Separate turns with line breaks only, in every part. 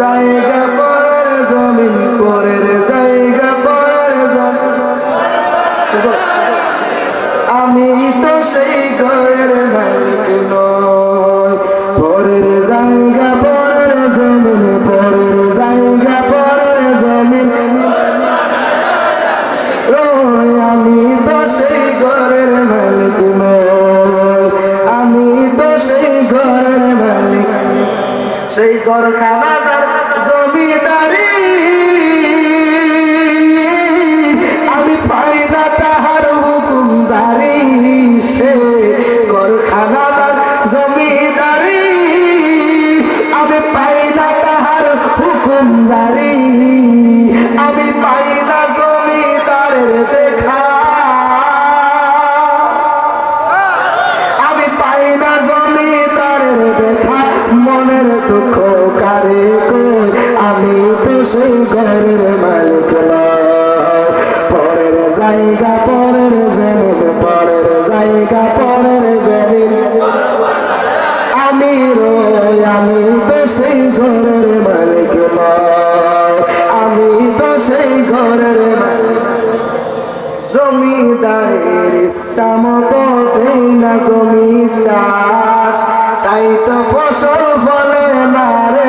জায়গা পরের জমিন, পরের জায়গা পরের আমি তো সেই ঘরের মালিক নয় পরের জায়গা পরের জমিন, পরের জায়গা পরের জমিন। আমি তো সেই ঘরের মালিক নয় আমি তো সেই ঘরের মালিক। সেই ঘর খানা জারি সে ঘর জমিদারি। আমি পাই না তাহার হুকুম আমি পাই না জমিদারের দেখা। আমি পাই না জমিদারের দেখা। মনের দুঃখ কারে কই আমি তো সেই ঘরের মালিক নয়। পরের পরের জমিন পরের জায়গা পরের জমিন আমি রই, আমি তো সেই ঘরের মালিক নয়। আমি তো সেই ঘরের জমিদারের ইচ্ছা মতো দেই না জমি চাষ। তাই তো ফসল ফলে না রে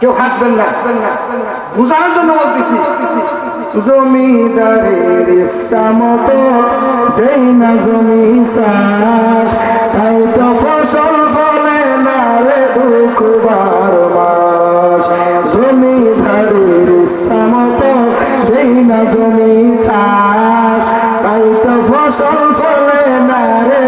কেউ হাসবেন না। বুঝানোর জন্য বলতেছি, জমিদারের ইচ্ছা মতো দেই না জমি চাষ। তাই তো ফসল ফলে না রে দুঃখ বারো মাস। জমিদারের ইচ্ছা মতো দেই না জমি চাষ। তাই তো ফসল ফলে না রে